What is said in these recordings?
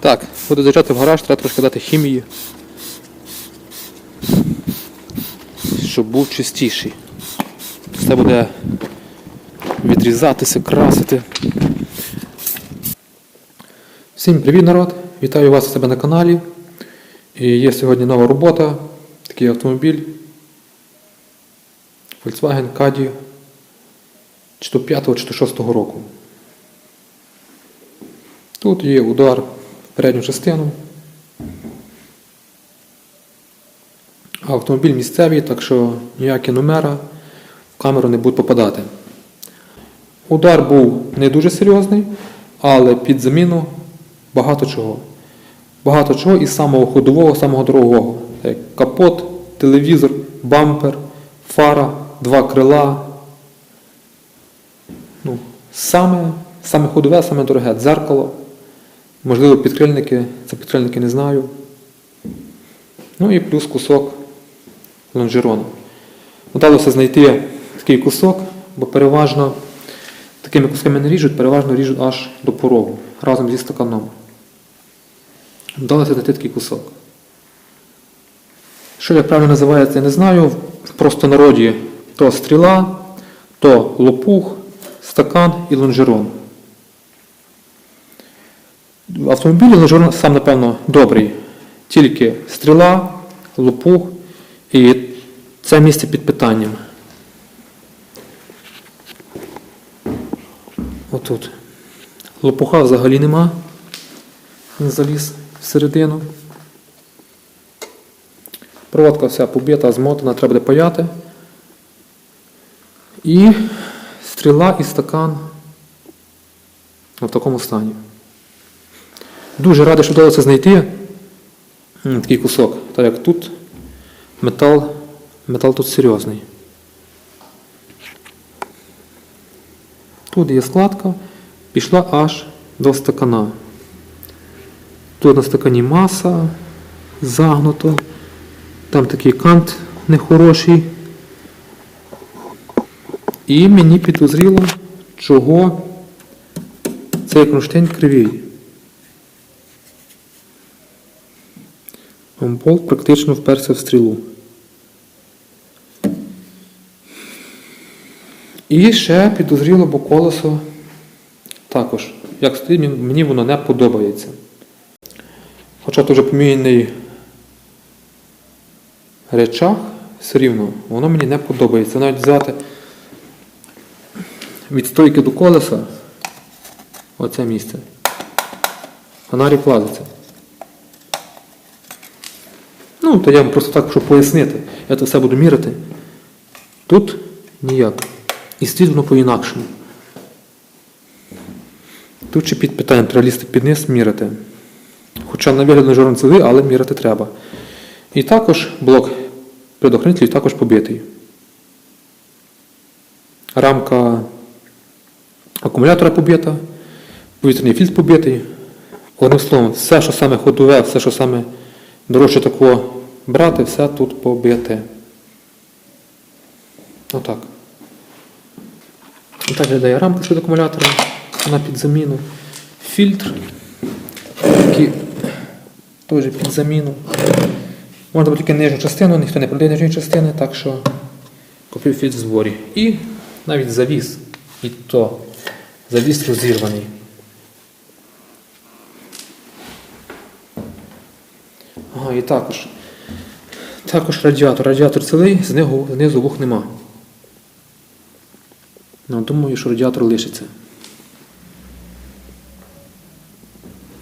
Так, буду заїжджати в гараж, треба трошки дати хімії. Щоб був чистіший. Все буде відрізатися, красити. Всім привіт, народ! Вітаю вас у себе на каналі. І є сьогодні нова робота, такий автомобіль. Volkswagen Caddy чи то 5 чи то 6 року. Тут є удар передню частину. Автомобіль місцевий, так що ніякі номера в камеру не будуть попадати. Удар був не дуже серйозний, але під заміну багато чого. Багато чого із самого ходового, самого дорогого. Як капот, телевізор, бампер, фара, два крила. Ну, саме, саме ходове, саме дороге дзеркало. Можливо, підкрильники, це підкрильники не знаю. Ну і плюс кусок лонжерону. Вдалося знайти такий кусок, бо переважно такими кусками не ріжуть, переважно ріжуть аж до порогу разом зі стаканом. Вдалося знайти такий кусок. Що як правильно називається, я не знаю. В простонароді то стріла, то лопух, стакан і лонжерон. В автомобілі лонжерон сам, напевно, добрий. Тільки стріла, лопух і це місце під питанням. Отут. Лопуха взагалі нема. Він заліз всередину. Проводка вся побита, змотана, треба буде паяти. І стріла і стакан в такому стані. Дуже радий, що вдалося знайти такий кусок. Так як тут метал, метал тут серйозний. Тут є складка, пішла аж до стакана. Тут на стакані маса, загнуто. Там такий кант нехороший. І мені підозріло, чого цей кронштейн кривий. Болт практично вперся в стрілу. І ще підозріло, бо колесо також. Як стоїть, мені- воно не подобається. Хоча тут вже поміняний речах, все рівно, воно мені не подобається. Навіть взяти від стойки до колеса оце місце. Фонарик лазиться. Ну, то я вам просто так, щоб пояснити. Я це все буду міряти. Тут ніяк. І стоїть воно по-інакшому. Тут ще під питанням треба лізти під низ міряти. Хоча на вигляд не жорон цілий, але міряти треба. І також блок предохранителів також побитий. Рамка акумулятора побита, повітряний фільтр побитий. Одним словом, все, що саме ходове, все, що саме дорожче такого брати, все тут побите. Отак. Отак глядає рамка від акумулятора, вона під заміну. Фільтр, який теж під заміну. Можна тільки нижню частину, ніхто не продає нижньої частини, так що купив фільтр в зборі. І навіть завіс. І то завіс розірваний. Ага, і також. Також радіатор. Радіатор цілий, знизу, знизу вух нема. Ну, думаю, що радіатор лишиться.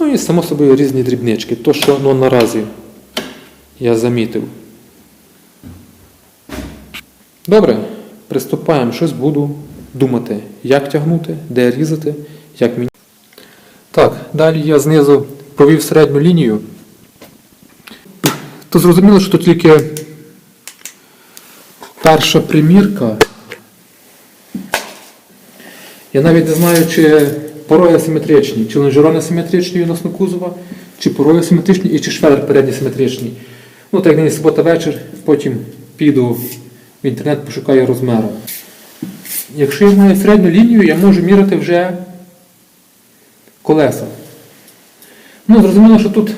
Ну і само собою різні дрібнички. То, що ну, наразі я замітив. Добре, приступаємо. Щось буду думати, як тягнути, де різати, як міняти. Так, далі я знизу провів середню лінію. То зрозуміло, що тільки перша примірка. Я навіть не знаю, чи пороги симетричні, чи лонжерони симетричні відносно кузова, чи пороги симетричні і чи шведер передній симетричний. Ну, так як субота вечір, потім піду в інтернет, пошукаю розміри. Якщо я маю середню лінію, я можу міряти вже колеса. Ну, зрозуміло, що тут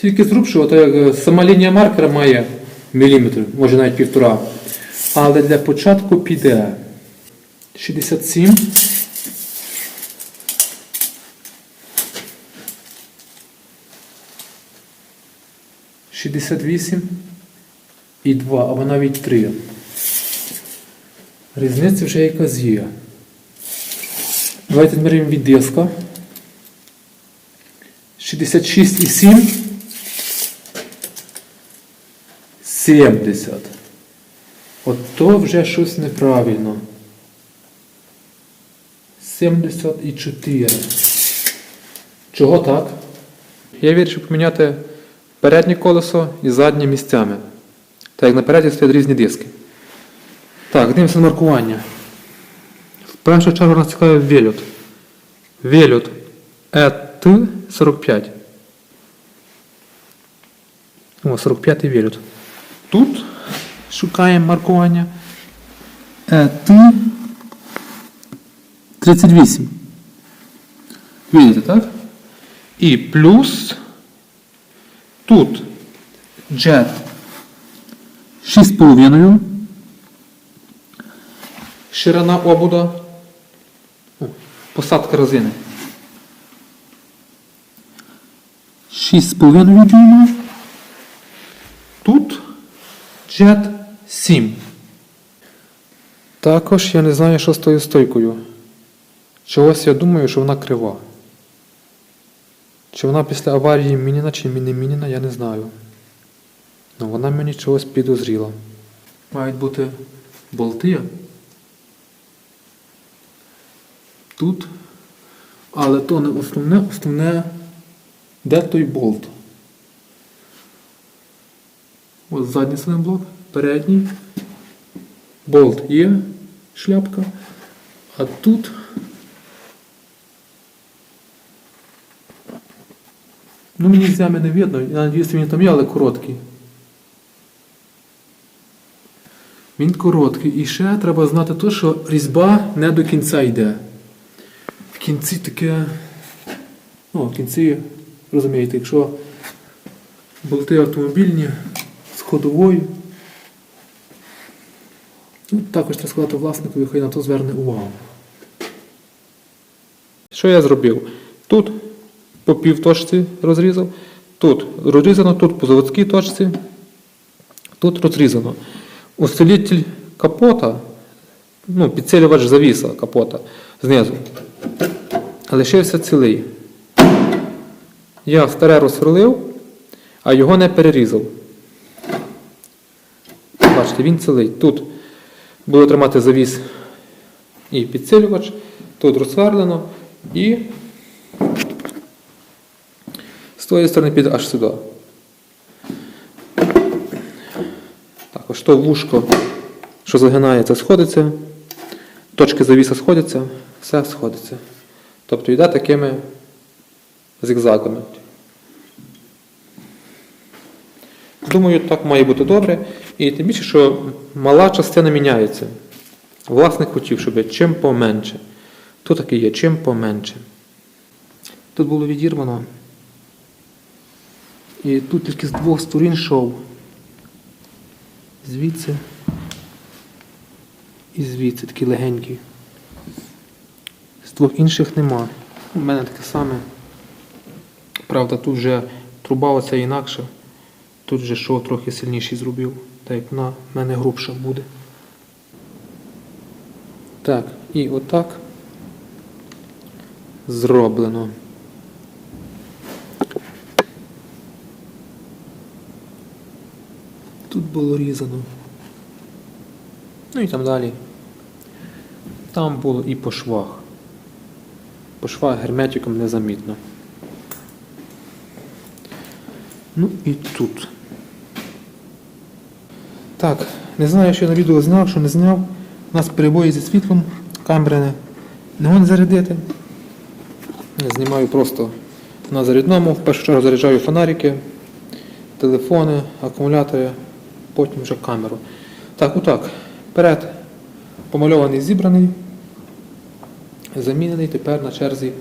тільки зрубшого, то як е, сама лінія маркера має міліметр, може навіть півтора. Але для початку піде 67. Шістдесят вісім і 2, або навіть 3. Різниця вже якась є. Давайте зміряємо від диска. 66,7. 70. От то вже щось неправильно. 74. Чого так? Я вирішив поміняти переднє колесо і заднє місцями. Так як напереді стоять різні диски. Так, дивимося на маркування. В першу чергу нас цікавить вельот. Вельот ET 45. О, 45 вельот. Тут шукаємо маркування ET 38. Видите, так? І плюс тут jet 6,5. Ширина обуда. Посадка резини. 6,5 дюйма. Тут jet 7. Також я не знаю, що з тою стойкою. Чогось я думаю, що вона крива. Чи вона після аварії мініна, чи не мініна, я не знаю. Ну вона мені чогось підозріла. Мають бути болти. Тут. Але то не основне, основне, де той болт. Ось задній силен передній. Болт є, шляпка. А тут. Ну, мені з ями не видно, я надіюся, він там є, але короткий. Він короткий. І ще треба знати те, що різьба не до кінця йде. В кінці таке. Ну, в кінці, розумієте, якщо болти автомобільні ходовою. Ну, також треба сказати власникові, хай на то зверне увагу. Що я зробив? Тут по півточці розрізав, тут розрізано, тут по заводській точці, тут розрізано. Усилитель капота, ну, підсилювач завіса капота знизу. Лишився цілий. Я старе розсверлив, а його не перерізав. Бачите, він цілий. Тут буде тримати завіс і підсилювач, тут розсверлено і з тої сторони піде аж сюди. Також то вушко, що загинається, сходиться, точки завіса сходяться, все сходиться. Тобто йде такими зигзагами. Думаю, так має бути добре. І тим більше, що мала частина міняється. Власник хотів, щоб чим поменше. Тут таки є, чим поменше. Тут було відірвано. І тут тільки з двох сторін йшов. Звідси і звідси такий легенький. З двох інших нема. У мене таке саме. Правда, тут вже труба оця інакша. Тут вже шов трохи сильніший зробив, так як в мене грубша буде. Так, і отак зроблено. Тут було різано. Ну і там далі. Там було і по швах. По швах герметиком незамітно. Ну і тут. Так, не знаю, що я на відео зняв, що не зняв. У нас перебої зі світлом, камери не, не зарядити. Знімаю просто на зарядному. В першу чергу заряджаю фонарики, телефони, акумулятори, потім вже камеру. Так, отак. Перед помальований, зібраний, замінений, тепер на черзі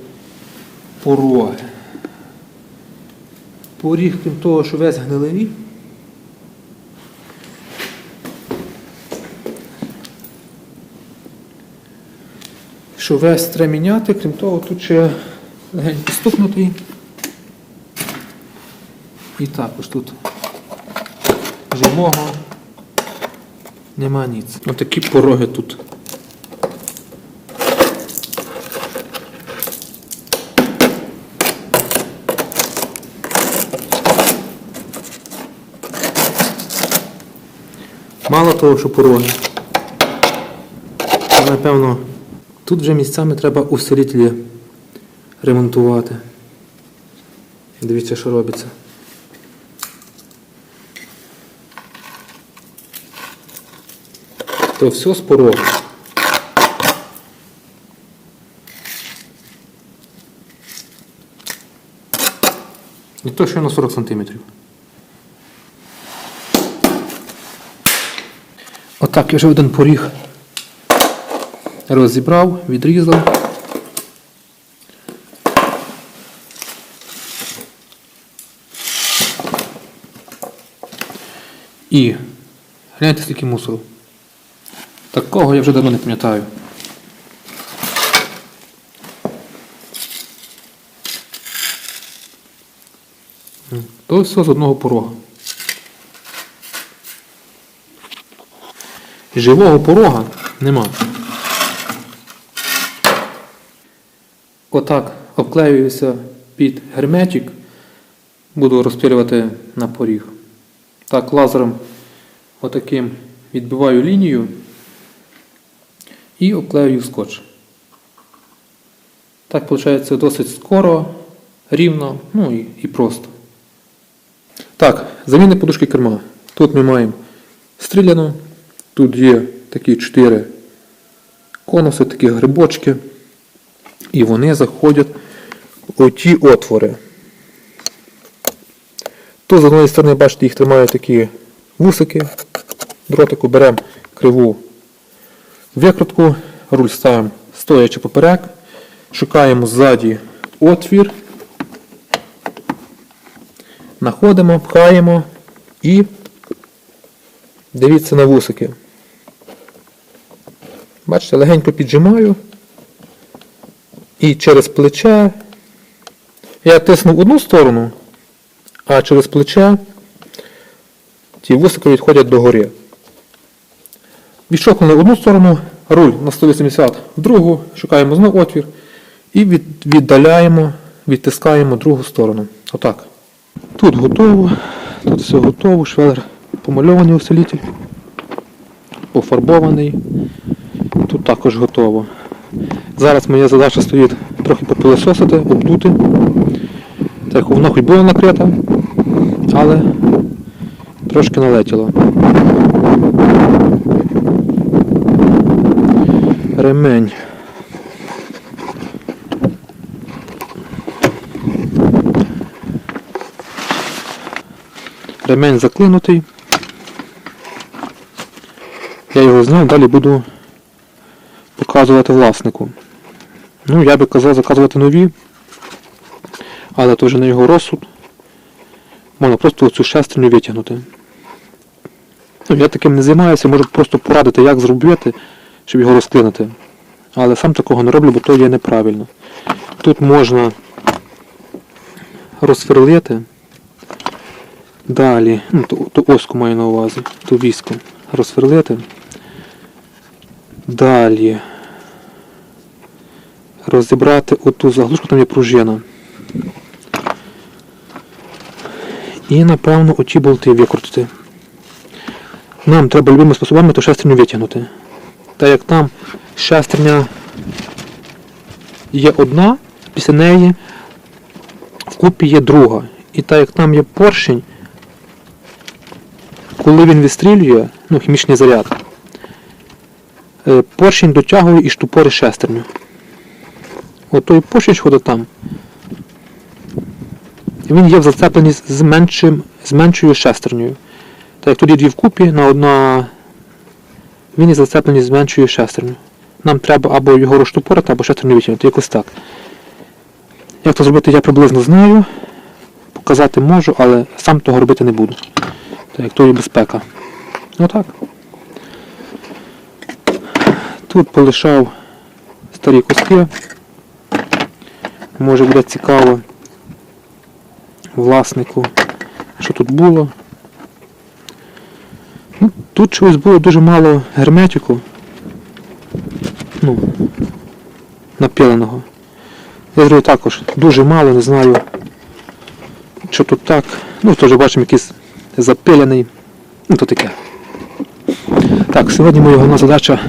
пороги. Поріг, крім того, що весь гнилий. Що весь треба міняти, крім того, тут ще легенько стукнутий. І також тут живого нема ніц. Отакі пороги тут. Мало того, що пороги. Але, напевно, тут вже місцями треба усилителі ремонтувати. Дивіться, що робиться. То все з порогу. І то ще на 40 сантиметрів. Отак вже один поріг розібрав, відрізав. І гляньте скільки мусору. Такого я вже давно не пам'ятаю. То все з одного порога. Живого порога нема. Отак обклеююся під герметик, буду розпилювати на поріг. Так, лазером отаким відбиваю лінію і обклеюю скотч. Так виходить досить скоро, рівно, ну і, і просто. Так, заміни подушки керма. Тут ми маємо стріляну, тут є такі чотири конуси, такі грибочки. І вони заходять у ті отвори. Тут з одної сторони, бачите, їх тримають такі вусики. Дротику беремо криву викрутку, руль ставимо стоячи поперек, шукаємо ззаді отвір, знаходимо, пхаємо і дивіться на вусики. Бачите, легенько піджимаю і через плече я тиснув одну сторону, а через плече ті вусики відходять догори. Відщокнули одну сторону, руль на 180 в другу, шукаємо знову отвір і віддаляємо, відтискаємо другу сторону. Отак. Тут готово, тут все готово, швелер помальований усилитель, пофарбований. Тут також готово. Зараз моя задача стоїть трохи попилососити, обдути. Так воно хоч було накрите, але трошки налетіло. Ремень. Ремень заклинутий. Я його зняв, далі буду показувати власнику. Ну, я би казав заказувати нові, але то вже на його розсуд. Можна просто цю шестерню витягнути. Ну, я таким не займаюся, можу просто порадити, як зробити, щоб його розклинити. Але сам такого не роблю, бо то є неправильно. Тут можна розсверлити. Далі, ну, ту, ту оску маю на увазі, ту віску розсверлити. Далі розібрати оту заглушку, там є пружина. І напевно оті болти викрутити. Нам треба любими способами ту шестерню витягнути. Так як там шестерня є одна, після неї вкупі є друга. І так як там є поршень, коли він вистрілює, ну, хімічний заряд, е, поршень дотягує і штупори шестерню. От той поршень, що ходить там, він є в зацепленні з, меншим, з меншою шестернею. Так як є дві вкупі, на одна він є зацеплений з меншою шестернею. Нам треба або його розштупорити, або шестерню витягнути, якось так. Як то зробити, я приблизно знаю. показати можу, але сам того робити не буду. Так як то є безпека. Отак. Тут полишав старі куски. Може буде цікаво власнику, що тут було. Ну, тут чогось було дуже мало герметику. Ну, напіленого. Я зробив також дуже мало, не знаю, що тут так. Ну, теж бачимо якийсь запилений. Ну, то таке. Так, сьогодні моя головна задача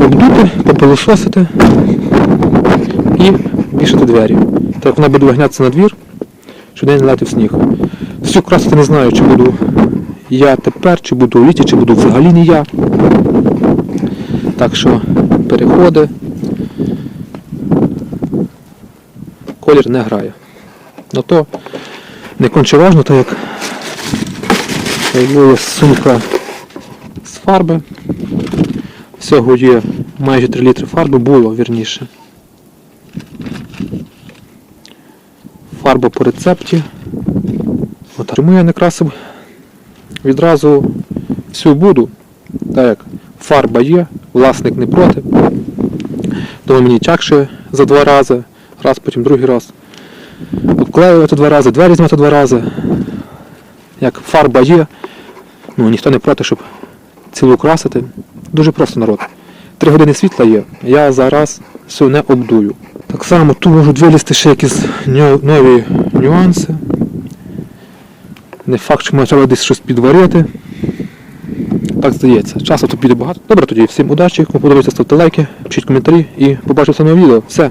обдути, попилососити і вішати двері. Так вона буде виганятися на двір, щоб не лати в сніг. Всю красити не знаю, чи буду я тепер, чи буду в літі, чи буду взагалі не я. Так що переходи. Колір не грає. Ну то не конче важно, так як є сумка з фарби. Всього є майже 3 літри фарби, було вірніше. Фарба по рецепті. От, тому я не красив відразу всю буду. Так як фарба є, власник не проти. Думаю, мені тягше за два рази, раз, потім другий раз. Обклеювати два рази, двері знімати два рази. Як фарба є, ну ніхто не проти, щоб цілу красити. Дуже просто народ. Три години світла є, я зараз все не обдую. Так само тут можуть вилізти ще якісь нові нюанси. Не факт, що ми треба десь щось підварити. Так здається. Часу тут піде багато. Добре, тоді всім удачі, кому подобається, ставте лайки, пишіть коментарі і побачимося новому відео. Все.